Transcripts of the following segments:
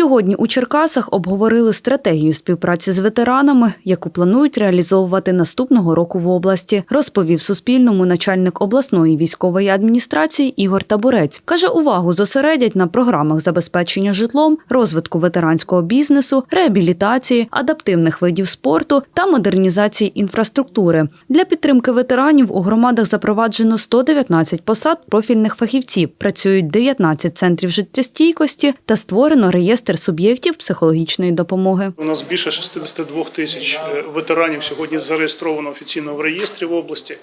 Сьогодні у Черкасах обговорили стратегію співпраці з ветеранами, яку планують реалізовувати наступного року в області, розповів Суспільному начальник обласної військової адміністрації Ігор Табурець. Каже, увагу зосередять на програмах забезпечення житлом, розвитку ветеранського бізнесу, реабілітації, адаптивних видів спорту та модернізації інфраструктури. Для підтримки ветеранів у громадах запроваджено 119 посад профільних фахівців. Працюють 19 центрів життєстійкості та створено реєстр суб'єктів психологічної допомоги. У нас більше 62 тисяч е, ветеранів сьогодні зареєстровано офіційно в реєстрі в області.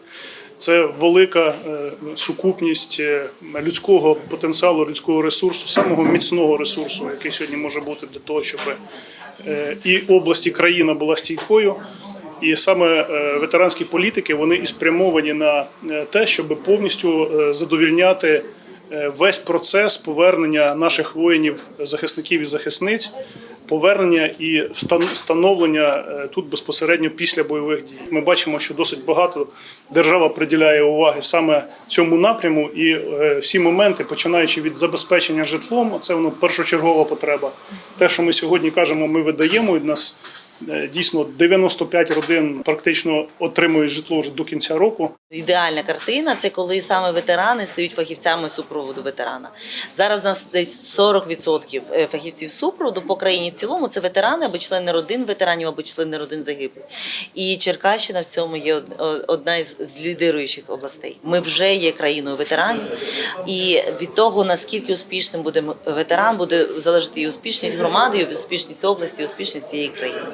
Це велика е, сукупність е, людського потенціалу, людського ресурсу, самого міцного ресурсу, який сьогодні може бути для того, щоб і область, і країна була стійкою. І саме ветеранські політики вони і спрямовані на те, щоб повністю задовільняти весь процес повернення наших воїнів, захисників і захисниць, повернення і встановлення е, тут безпосередньо після бойових дій. Ми бачимо, що досить багато держава приділяє уваги саме цьому напряму, і е, всі моменти, починаючи від забезпечення житлом, це воно першочергова потреба. Те, що ми сьогодні кажемо, ми видаємо і в нас. Е, Дійсно, 95 родин практично отримують житло вже до кінця року. Ідеальна картина це коли саме ветерани стають фахівцями супроводу ветерана. Зараз у нас десь 40% фахівців супроводу по країні в цілому це ветерани або члени родин ветеранів, або члени родин загиблих. І Черкащина в цьому є одна із лідируючих областей. Ми вже є країною ветеранів, і від того наскільки успішним буде ветеран, буде залежати і успішність громади, і успішність області, і успішність цієї країни.